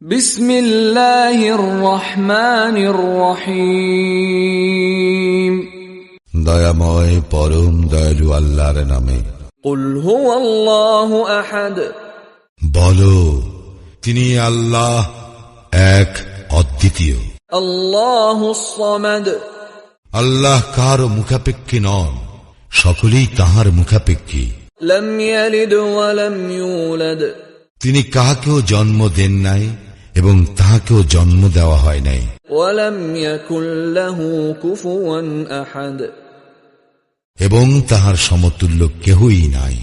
বিসমিল্লাহির রহমানির রহিম। দয়াময় পরম দয়ালু আল্লাহর নামে। কুল হুয়াল্লাহু আহাদ। বলো তিনি আল্লাহ এক অদ্বিতীয়। আল্লাহ সামাদ। আল্লাহ কার মুখাপেক্ষী নন সকলেই তাহার মুখাপেক্ষী। তিনি কাহাকেও জন্ম দেন নাই এবং তাহাকেও জন্ম দেওয়া হয় নাই। এবং তাহার সমতুল্য কেহই নাই।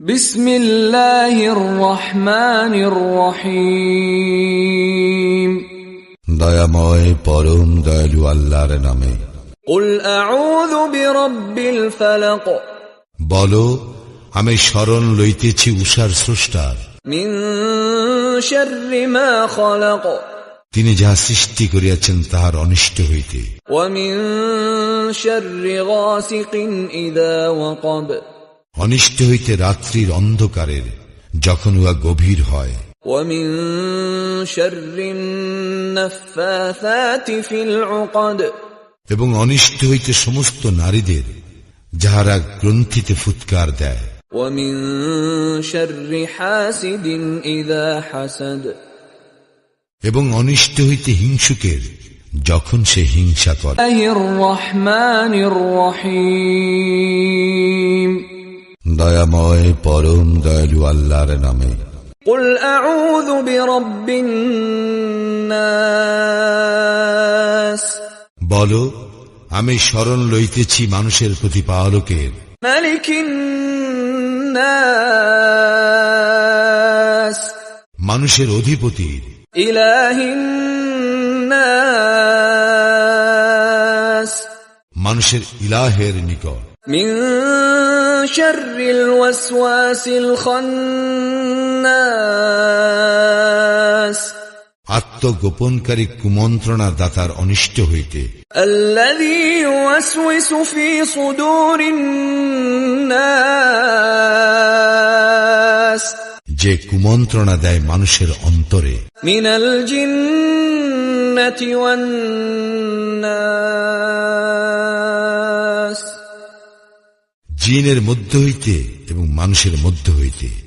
বিসমিল্লাহির রহমানির রহিম। দয়াময় পরম নামে। বলো আমি স্মরণ লইতেছি উষার স্রষ্টার। তিনি যাহা সৃষ্টি করিয়াছেন তাহার অনিষ্ট হইতে। অনিষ্ট হইতে রাত্রির অন্ধকারের যখন উহা গভীর হয়। এবং অনিষ্ট হইতে সমস্ত নারীদের যাহারা গ্রন্থিতে ফুৎকার দেয়। ومن شر حاسد إذا حسد এবং অনিষ্ট হইতে হিংসুকের যখন সে হিংসা করে الله الرحمن الرحيم দয়াময় পরম দয়ালু আল্লাহর নামে قل أعوذ برب الناس বলো আমি স্মরণ লইতেছি মানুষের প্রতিপালকের ملك الناس মানুষের অধিপতির إله الناس মানুষের ইলাহের নিকট من شر الوسواس الخناس আত্মগোপনকারী কুমন্ত্রণা দাতার অনিষ্ট হইতে الذي يوسوس في صدور الناس যে কুমন্ত্রণা দেয় মানুষের অন্তরে। মিনাল জিন্নাতি জিনের মধ্য হইতে এবং মানুষের মধ্য হইতে।